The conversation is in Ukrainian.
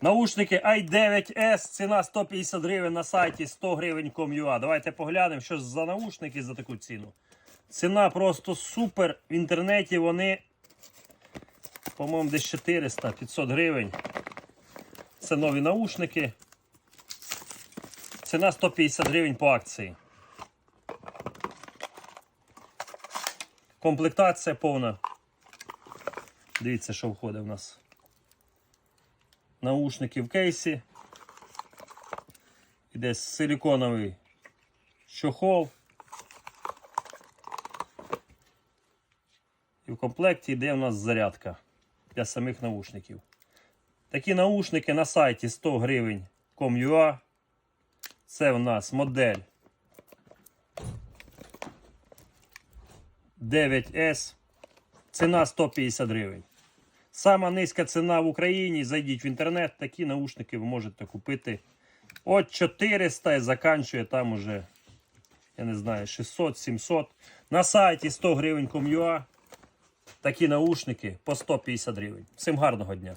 Наушники i9S, ціна 150 гривень на сайті 100 гривень com.ua. Давайте поглянемо, що за наушники за таку ціну. Ціна просто супер. В інтернеті вони, по-моєму, десь 400-500 гривень. Це нові наушники. Ціна 150 гривень по акції. Комплектація повна. Дивіться, що входить в нас. Наушники в кейсі. Іде силіконовий чохол. І в комплекті йде у нас зарядка для самих наушників. Такі наушники на сайті 100 гривень com.ua. Це у нас модель 9S. Ціна 150 гривень. Сама низька ціна в Україні. Зайдіть в інтернет, такі наушники ви можете купити от 400 і заканчує там уже, я не знаю, 600-700. На сайті 100 гривень com.ua. Такі наушники по 150 гривень. Всім гарного дня!